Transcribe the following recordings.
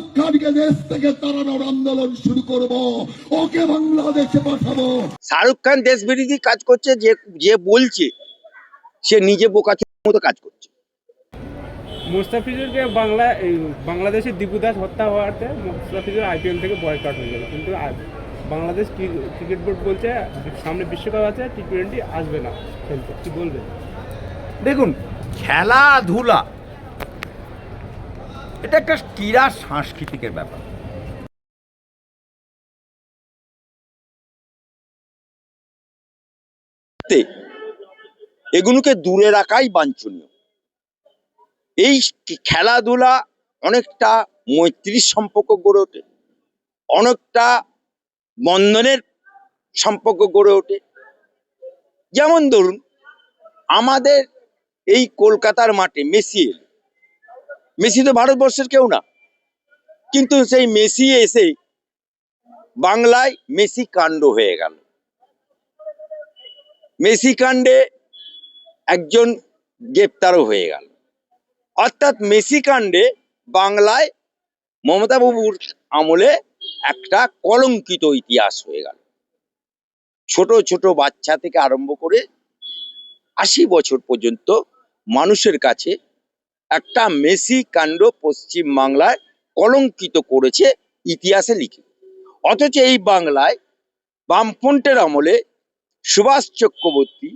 খানকে দেশ থেকে তাড়ানোর আন্দোলন শুরু করব। ওকে বাংলাদেশে পাঠাবো। শাহরুখ খান দেশ বিরোধী কাজ করছে যে যে বলছে সে নিজে বোকা মতো কাজ করছে। মুস্তাফিজুরকে বাংলা এই বাংলাদেশের দীপু দাস হত্যা হওয়াতে মুস্তাফিজুর আইপিএল থেকে বয়কট হয়ে গেল। কিন্তু বাংলাদেশ ক্রি- ক্রিকেট বোর্ড বলছে সামনে বিশ্বকাপ আছে টি টোয়েন্টি আসবে না খেলতে। কি বলবেন? দেখুন খেলাধুলা এটা একটা ক্রীড়া সাংস্কৃতিকের ব্যাপার। এগুলোকে দূরে রাখাই বাঞ্ছনীয়। এই খেলাধুলা অনেকটা মৈত্রীর সম্পর্ক গড়ে ওঠে, অনেকটা বন্ধনের সম্পর্ক গড়ে ওঠে। যেমন ধরুন, আমাদের এই কলকাতার মাঠে মেসি এলো। মেসি তো ভারতবর্ষের কেউ না। কিন্তু সেই মেসি এসে বাংলায় মেসি কাণ্ড হয়ে গেল। মেসি কাণ্ডে একজন গ্রেপ্তারও হয়ে গেল। অর্থাৎ মেসি কাণ্ডে বাংলায় মমতা বাবুর আমলে একটা কলঙ্কিত ইতিহাস হয়ে গেল। ছোট ছোট বাচ্চা থেকে আরম্ভ করে আশি বছর পর্যন্ত মানুষের কাছে একটা মেসি কাণ্ড পশ্চিম বাংলায় কলঙ্কিত করেছে ইতিহাসে লিখে। অথচ এই বাংলায় বামফ্রন্টের আমলে সুভাষ চক্রবর্তী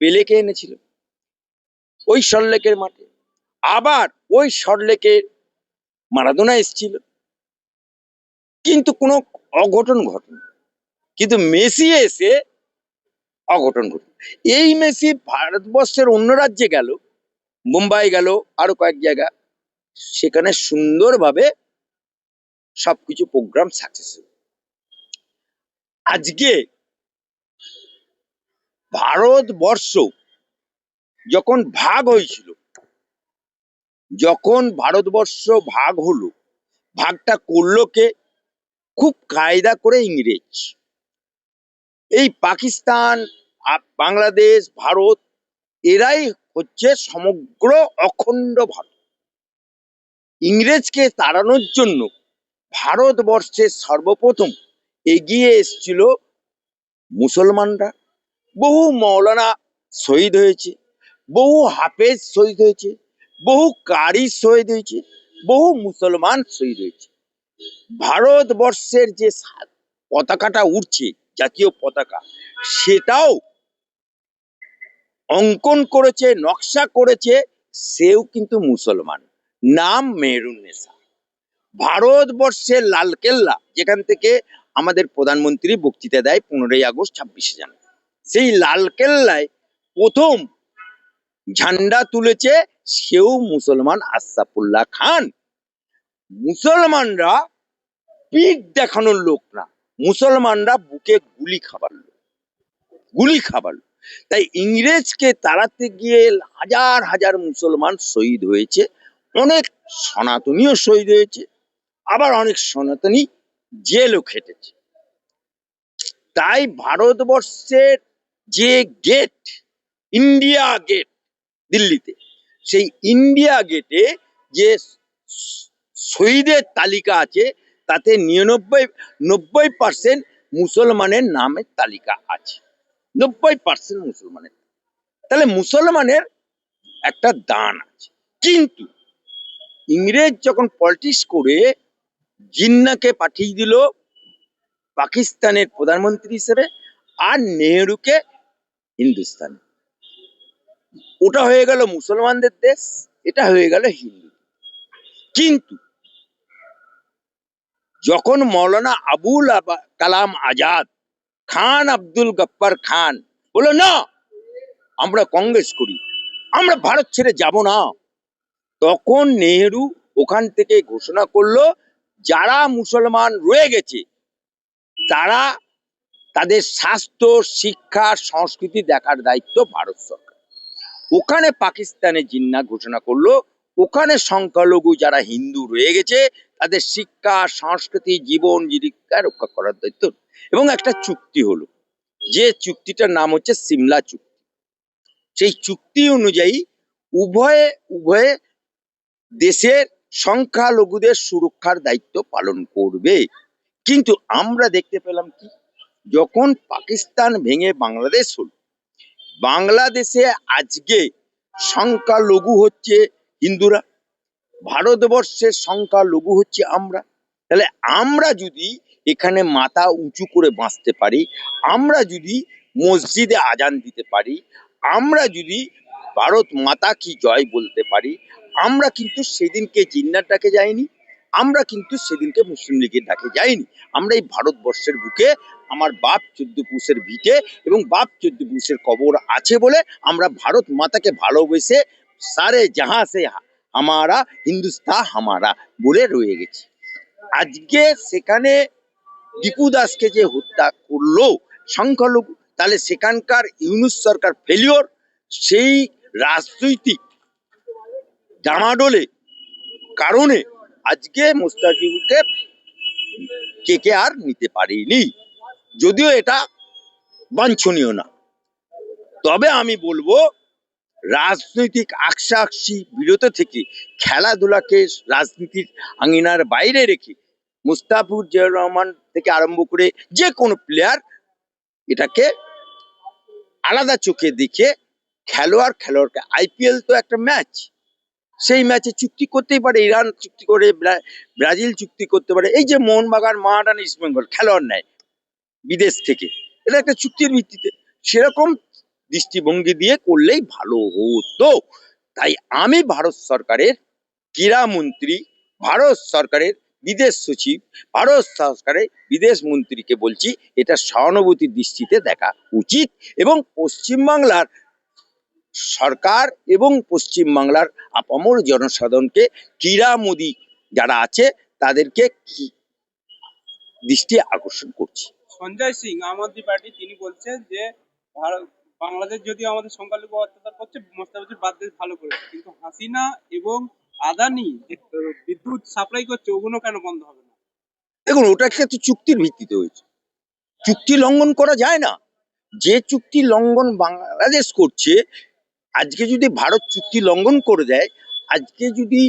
পেলেকে এনেছিল, ওই সল্লেকের মাঠে। আবার ওই সল্লেকের মারাদোনা এসেছিল। কিন্তু কোনো অঘটন ঘটে কিন্তু মেসি এসে অঘটন ঘটে এই মেসি ভারতবর্ষের অন্য রাজ্যে গেল মুম্বাই গেল, আরও কয়েক জায়গা। সেখানে সুন্দরভাবে সবকিছু প্রোগ্রাম সাকসেস আজকে ভারতবর্ষ যখন ভাগ হয়েছিল, যখন ভারতবর্ষ ভাগ হলো, ভাগটা করল কে? খুব কায়দা করে ইংরেজ। এই পাকিস্তান বাংলাদেশ, ভারত, এরাই হচ্ছে সমগ্র অখণ্ড ভারত। ইংরেজকে তাড়ানোর জন্য ভারতবর্ষের সর্বপ্রথম এগিয়ে এসছিল মুসলমানরা। বহু মৌলানা শহীদ হয়েছে, বহু হাফেজ শহীদ হয়েছে, বহু কারি শহীদ হয়েছে, বহু মুসলমান শহীদ হয়েছে। ভারতবর্ষের যে পতাকাটা উঠছে জাতীয় পতাকা, সেটাও অঙ্কন করেছে, নকশা করেছে, সেও কিন্তু মুসলমান। নাম মেহরুন্নেসা ভারতবর্ষের লালকেল্লা, যেখান থেকে আমাদের প্রধানমন্ত্রী বক্তৃতা দেয় পনেরোই আগস্ট ছাব্বিশে জানুয়ারি। সেই লালকেল্লায় প্রথম ঝান্ডা তুলেছে সেও মুসলমান আশরাফুল্লাহ খান। মুসলমানরা পিঠ দেখানোর লোক না, মুসলমানরা বুকে গুলি খাবার লোক। গুলি খাবার লোক। তাই ইংরেজকে তাড়াতে গিয়ে হাজার হাজার মুসলমান শহীদ হয়েছে, অনেক সনাতনীয় শহীদ হয়েছে, আবার অনেক সনাতনী জেলও খেটেছে। তাই ভারতবর্ষের যে গেট ইন্ডিয়া গেট দিল্লিতে, সেই ইন্ডিয়া গেটে যে শহীদের তালিকা আছে, তাতে নিরানব্বই, নব্বই পার্সেন্ট মুসলমানের নামের তালিকা আছে। নব্বই পার্সেন্ট মুসলমানের। তাহলে মুসলমানের একটা দান আছে। কিন্তু ইংরেজ যখন পলিটিক্স করে জিন্নাকে পাঠিয়ে দিল পাকিস্তানের প্রধানমন্ত্রী হিসেবে আর নেহরুকে হিন্দুস্তানে। ওটা হয়ে গেল মুসলমানদের দেশ, এটা হয়ে গেল হিন্দু। কিন্তু যখন মৌলানা আবুল আবা- কালাম আজাদ খান আব্দুল গপ্পার খান। বলল, না, আমরা কংগ্রেস করি, আমরা ভারত ছেড়ে যাব না। তখন নেহেরু ওখান থেকে ঘোষণা করল, যারা মুসলমান রয়ে গেছে, তারা তাদের স্বাস্থ্য, শিক্ষা, সংস্কৃতি দেখার দায়িত্ব ভারত সরকার। ওখানে পাকিস্তানে জিন্না ঘোষণা করল, ওখানে সংখ্যালঘু যারা হিন্দু রয়ে গেছে তাদের শিক্ষা, সংস্কৃতি, জীবন, জীবিকা রক্ষা করার দায়িত্ব। এবং একটা চুক্তি হলো, যে চুক্তিটার নাম হচ্ছে সিমলা চুক্তি। সেই চুক্তি অনুযায়ী উভয়ে উভয়ে দেশের সংখ্যালঘুদের সুরক্ষার দায়িত্ব পালন করবে। কিন্তু আমরা দেখতে পেলাম কি? যখন পাকিস্তান ভেঙে বাংলাদেশ হল, বাংলাদেশে আজকে সংখ্যালঘু হচ্ছে হিন্দুরা। ভারতবর্ষের সংখ্যালঘু হচ্ছে আমরা। তাহলে আমরা যদি এখানে মাথা উঁচু করে বাঁচতে পারি, আমরা যদি মসজিদে আজান দিতে পারি, আমরা যদি ভারত মাতা কি জয় বলতে পারি, আমরা কিন্তু সেদিনকে জিন্নার ডাকে যাইনি আমরা কিন্তু সেদিনকে মুসলিম লীগের ডাকে যাইনি আমরা এই ভারতবর্ষের বুকে, আমার বাপ চোদ্দ পুষের ভিটে এবং বাপ চোদ্দ পুষের কবর আছে বলে আমরা ভারত মাতাকে ভালোবেসে সারে যাহা সে হামারা হিন্দুস্তা হামারা বলে রয়ে গেছি। আজকে সেখানে দীপু দাসকে যে হত্যা করল সংখ্যালঘু, তাহলে সেখানকার ইউনুস সরকার ফেলিওর সেই রাজনৈতিক ডামাডোলে কারণে আজকে মোস্তাফিজুরকে কে কে আর নিতে পারেনি। যদিও এটা বাঞ্ছনীয় না। তবে আমি বলব রাজনৈতিক আকশাকশি বিরত থেকে খেলাধুলাকে রাজনীতির আঙিনার বাইরে রেখে মুস্তাফুর রহমান থেকে আরম্ভ করে যে কোনো প্লেয়ার এটাকে আলাদা চোখে দেখে খেলোয়াড় খেলোয়াড়কে আইপিএল তো একটা ম্যাচ সেই ম্যাচে চুক্তি করতেই পারে, ইরান চুক্তি করে, ব্রা- ব্রাজিল চুক্তি করতে পারে। এই যে মোহনবাগান মহারান ইস্ট বেঙ্গল খেলোয়াড় নেয় বিদেশ থেকে। এটা একটা চুক্তির ভিত্তিতে। সেরকম দৃষ্টিভঙ্গি দিয়ে করলেই ভালো হতো। তাই আমি ভারত সরকারের ক্রীড়ামন্ত্রী ভারত সরকারের বিদেশ সচিব, ভারত সরকারের বিদেশ মন্ত্রীকে বলছি, এটা সহানুভূতির দৃষ্টিতে দেখা উচিত এবং পশ্চিমবাংলার সরকার এবং পশ্চিমবাংলার আপামর জনসাধারণকে ক্রীড়ামোদী যারা আছে, তাদেরকে কি- দৃষ্টি আকর্ষণ করছি। সঞ্জয় সিং, আম আদমি পার্টি, তিনি বলছেন যে ভারত বাংলাদেশ যদি আমাদের সংখ্যালঘু অত্যাচার করছে মোস্তাফিজুর বাদ দেশ ভালো করেছে। কিন্তু হাসিনা এবং আদানি বিদ্যুৎ সাপ্লাই করছে, ওগুলো কেন বন্ধ হবে না? দেখুন, ওটা ক্ষেত্রে চুক্তির ভিত্তিতে হয়েছে। চুক্তি লঙ্ঘন করা যায় না। যে চুক্তি লঙ্ঘন বাংলাদেশ করছে, আজকে যদি ভারত চুক্তি লঙ্ঘন করে দেয়, আজকে যদি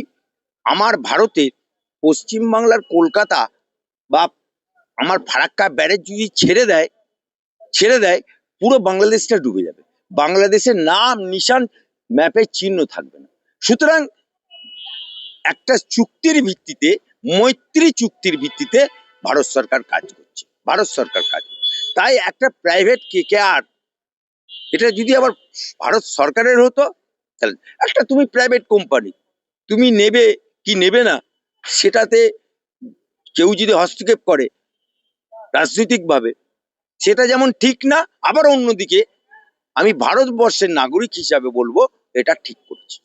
আমার ভারতের পশ্চিমবাংলার কলকাতা বা আমার ফারাক্কা ব্যারেজ যদি ছেড়ে দেয় ছেড়ে দেয় পুরো বাংলাদেশটা ডুবে যাবে। বাংলাদেশের নাম, নিশান ম্যাপের চিহ্ন থাকবে না। সুতরাং একটা চুক্তির ভিত্তিতে, মৈত্রী চুক্তির ভিত্তিতে ভারত সরকার কাজ করছে। ভারত সরকার কাজ তাই একটা প্রাইভেট কে কে আর এটা যদি আবার ভারত সরকারের হতো, তাহলে একটা তুমি প্রাইভেট কোম্পানি তুমি নেবে কি নেবে না, সেটাতে কেউ যদি হস্তক্ষেপ করে, রাজনৈতিকভাবে সেটা যেমন ঠিক না, আবার অন্যদিকে আমি ভারতবর্ষের নাগরিক হিসাবে বলব, এটা ঠিক করছে।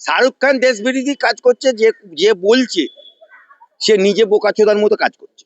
শাহরুখ খান দেশ বিরোধী কাজ করছে, যে যে বলছে, সে নিজে বোকাচোদার মতো কাজ করছে।